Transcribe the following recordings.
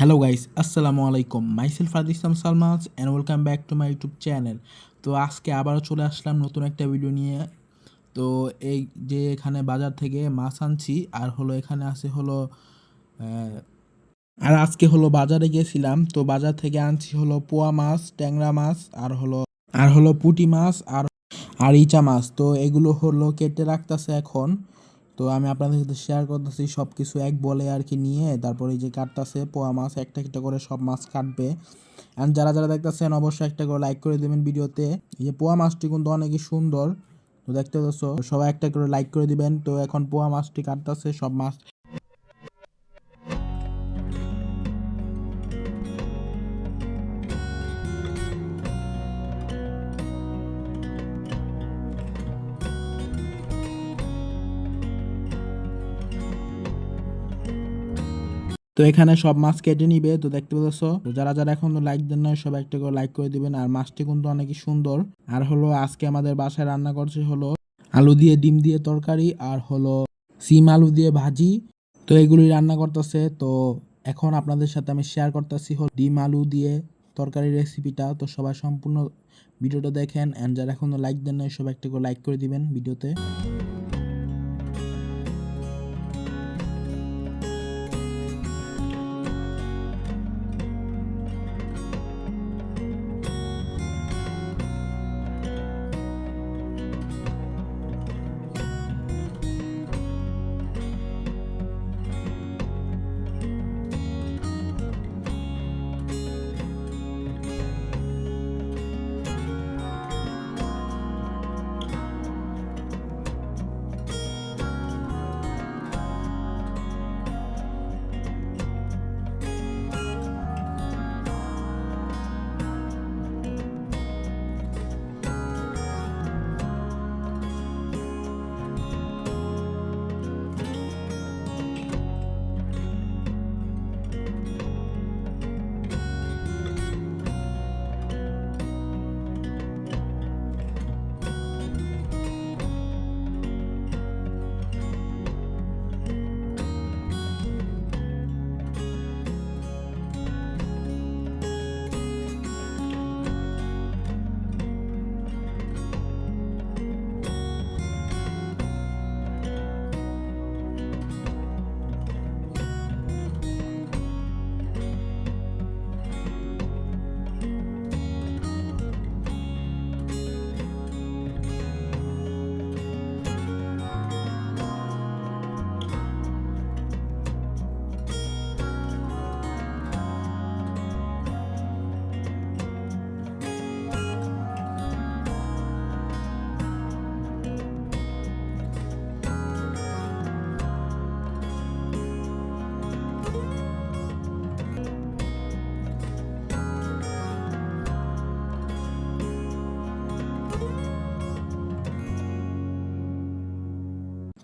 Hello guys আসসালামু আলাইকুম myself Ad Islam Salmaz and welcome back to my YouTube channel তো আজকে আবারও চলে আসলাম নতুন একটা ভিডিও নিয়ে। তো এই যে এখানে বাজার থেকে মাছ আনছি, আর হলো এখানে আছে হলো আর আজকে হলো বাজারে গেছিলাম। তো বাজার থেকে আনছি হলো পোয়া মাছ, ট্যাংরা মাছ, আর হলো আর হলো পুটি মাছ, আর আর ইচা মাছ। তো এগুলো হলো কেটে রাখতেছে এখন। তো আমি আপনাদের সাথে শেয়ার করতেছি সব কিছু এক বলে আর কি নিয়ে, তারপরে এই যে কাটতেছে পোয়া মাছ, একটা একটা করে সব মাছ কাটবে। অ্যান্ড যারা যারা দেখতেছেন, অবশ্যই একটা করে লাইক করে দেবেন ভিডিওতে। এই যে পোয়া মাছটি কিন্তু অনেকই সুন্দর, তো দেখতে পাচ্ছ, সবাই একটা করে লাইক করে দিবেন। তো এখন পোয়া মাছটি কাটতেছে, সব মাছ তো এখানে সব মাছ কেটে নিবে, তো দেখতে পাচ্ছ? তো যারা যারা এখন লাইক দেন না সব একটা করে লাইক করে দিবেন। আর মাছটি কিন্তু অনেকই সুন্দর। আর হলো আজকে আমাদের বাসায় রান্না করছে হলো আলু দিয়ে ডিম দিয়ে তরকারি, আর হলো সিম আলু দিয়ে ভাজি। তো এগুলি রান্না করতেছে। তো এখন আপনাদের সাথে আমি শেয়ার করতেছি হলো ডিম আলু দিয়ে তরকারি রেসিপিটা তো সবাই সম্পূর্ণ ভিডিওটা দেখেন। অ্যান্ড যারা এখনও লাইক দেন না সব একটা করে লাইক করে দিবেন ভিডিওতে।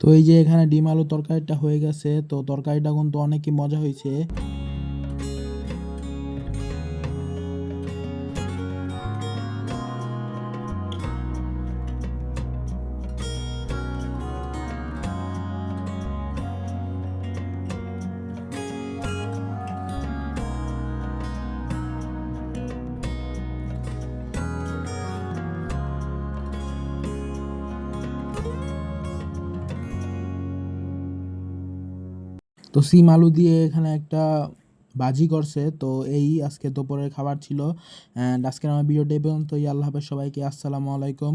তো এই যে এখানে ডিম আলু তরকারিটা হয়ে গেছে, তো তরকারিটা কিন্তু অনেকই মজা হয়েছে। তো সিম আলু দিয়ে এখানে একটা বাজি করছে তো এই আজকে দুপুরের খাবার ছিল। অ্যান্ড আজকের আমার ভিডিওটা এই পর্যন্তই। আল্লাহ হাফেজ সবাইকে। আসসালামু আলাইকুম।